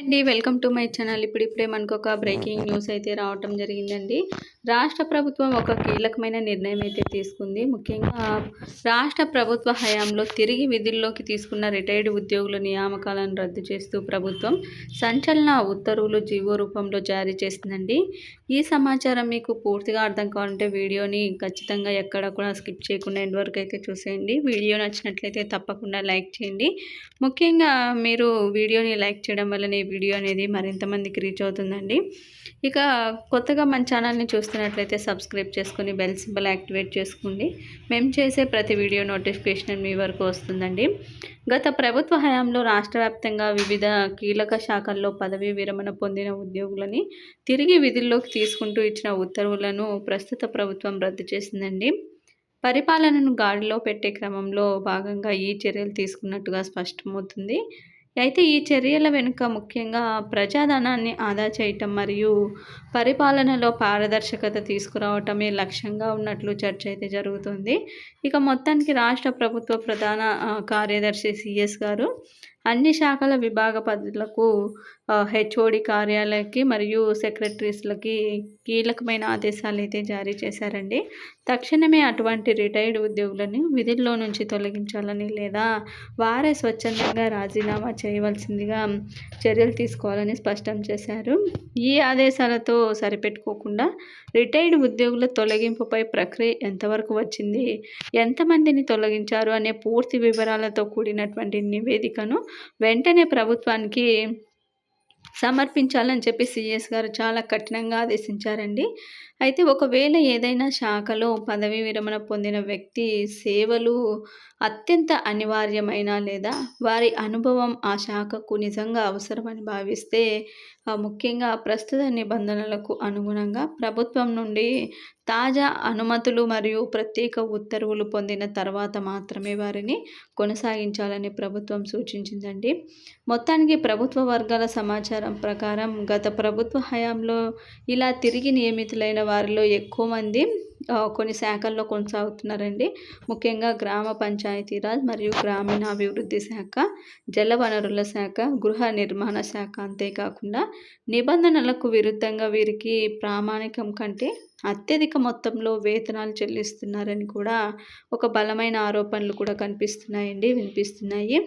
అండి welcome to my channel. ఇప్పుడు ఇప్పుడే మనకు ఒక బ్రేకింగ్ న్యూస్ అయితే రావటం జరిగిందండి. రాష్ట్ర ప్రభుత్వం ఒక కీలకమైన నిర్ణయం అయితే తీసుకుంది. ముఖ్యంగా రాష్ట్ర ప్రభుత్వ హయాంలో తిరిగి విధుల్లోకి తీసుకున్న రిటైర్డ్ ఉద్యోగుల నియామకాలను రద్దు చేస్తూ ప్రభుత్వం సంచలన ఉత్తర్వులు జీవో రూపంలో జారీ చేసిందండి. ఈ సమాచారం మీకు పూర్తిగా అర్థం కావాలంటే వీడియోని ఖచ్చితంగా ఎక్కడ కూడా స్కిప్ చేయకుండా ఎండ్ వరకు అయితే చూసేయండి. వీడియో నచ్చినట్లయితే తప్పకుండా లైక్ చేయండి. ముఖ్యంగా మీరు వీడియోని లైక్ చేయడం వల్లనే వీడియో అనేది మరింత మందికి రీచ్ అవుతుందండి. ఇక కొత్తగా మన ఛానల్ని చూస్తున్నట్లయితే సబ్స్క్రైబ్ చేసుకుని బెల్ సింబల్ యాక్టివేట్ చేసుకోండి. మేము చేసే ప్రతి వీడియో నోటిఫికేషన్ మీ వరకు వస్తుందండి. గత ప్రభుత్వ హయాంలో రాష్ట్ర వ్యాప్తంగా వివిధ కీలక శాఖల్లో పదవీ విరమణ పొందిన ఉద్యోగులని తిరిగి విధుల్లోకి తీసుకుంటూ ఇచ్చిన ఉత్తర్వులను ప్రస్తుత ప్రభుత్వం రద్దు చేసిందండి. పరిపాలనను గాడిలో పెట్టే క్రమంలో భాగంగా ఈ చర్యలు తీసుకున్నట్టుగా స్పష్టమవుతుంది. అయితే ఈ చర్యల వెనుక ముఖ్యంగా ప్రజాధనాన్ని ఆదా చేయటం మరియు పరిపాలనలో పారదర్శకత తీసుకురావటమే లక్ష్యంగా ఉన్నట్లు చర్చ అయితే జరుగుతుంది. ఇక మొత్తానికి రాష్ట్ర ప్రభుత్వ ప్రధాన కార్యదర్శి సిఎస్ గారు అన్ని శాఖల విభాగ పద్ధతులకు హెచ్ఓడి కార్యాలయకి మరియు సెక్రటరీస్లకి కీలకమైన ఆదేశాలు అయితే జారీ చేశారండి. తక్షణమే అటువంటి రిటైర్డ్ ఉద్యోగులను విధుల్లో నుంచి తొలగించాలని లేదా వారే స్వచ్ఛందంగా రాజీనామా చేయవలసిందిగా చర్యలు తీసుకోవాలని స్పష్టం చేశారు. ఈ ఆదేశాలతో సరిపెట్టుకోకుండా రిటైర్డ్ ఉద్యోగుల తొలగింపుపై ప్రక్రియ ఎంతవరకు వచ్చింది ఎంతమందిని తొలగించారు అనే పూర్తి వివరాలతో కూడినటువంటి నివేదికను వెంటనే ప్రభుత్వానికి సమర్పించాలని చెప్పి సిఎస్ గారు చాలా కఠినంగా ఆదేశించారండి. అయితే ఒకవేళ ఏదైనా శాఖలో పదవీ విరమణ పొందిన వ్యక్తి సేవలు అత్యంత అనివార్యమైన లేదా వారి అనుభవం ఆ శాఖకు నిజంగా అవసరమని భావిస్తే ముఖ్యంగా ప్రస్తుత నిబంధనలకు అనుగుణంగా ప్రభుత్వం నుండి తాజా అనుమతులు మరియు ప్రత్యేక ఉత్తర్వులు పొందిన తర్వాత మాత్రమే వారిని కొనసాగించాలని ప్రభుత్వం సూచించిందండి. మొత్తానికి ప్రభుత్వ వర్గాల సమాచారం ప్రకారం గత ప్రభుత్వ హయాంలో ఇలా తిరిగి నియమితులైన వారిలో ఎక్కువ మంది కొన్ని శాఖల్లో కొనసాగుతున్నారండి. ముఖ్యంగా గ్రామ పంచాయతీరాజ్ మరియు గ్రామీణాభివృద్ధి శాఖ జలవనరుల శాఖ గృహ నిర్మాణ శాఖ అంతేకాకుండా నిబంధనలకు విరుద్ధంగా వీరికి ప్రామాణికం కంటే అత్యధిక మొత్తంలో వేతనాలు చెల్లిస్తున్నారని కూడా ఒక బలమైన ఆరోపణలు కూడా కనిపిస్తున్నాయండి వినిపిస్తున్నాయి.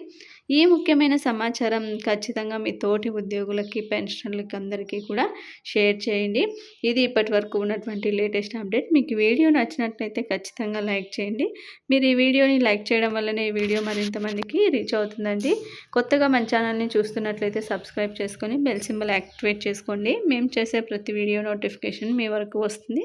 ఈ ముఖ్యమైన సమాచారం ఖచ్చితంగా మీ తోటి ఉద్యోగులకి పెన్షనర్లకి అందరికీ కూడా షేర్ చేయండి. ఇది ఇప్పటి వరకు ఉన్నటువంటి లేటెస్ట్ అప్డేట్. మీకు వీడియో నచ్చినట్లయితే ఖచ్చితంగా లైక్ చేయండి. మీరు ఈ వీడియోని లైక్ చేయడం వల్లనే ఈ వీడియో మరింత మందికి రీచ్ అవుతుందండి. కొత్తగా మన ఛానల్ని చూస్తున్నట్లయితే సబ్స్క్రైబ్ చేసుకొని బెల్ సింబల్ యాక్టివేట్ చేసుకోండి. మేము చేసే ప్రతి వీడియో నోటిఫికేషన్ మీ వరకు వస్తుంది.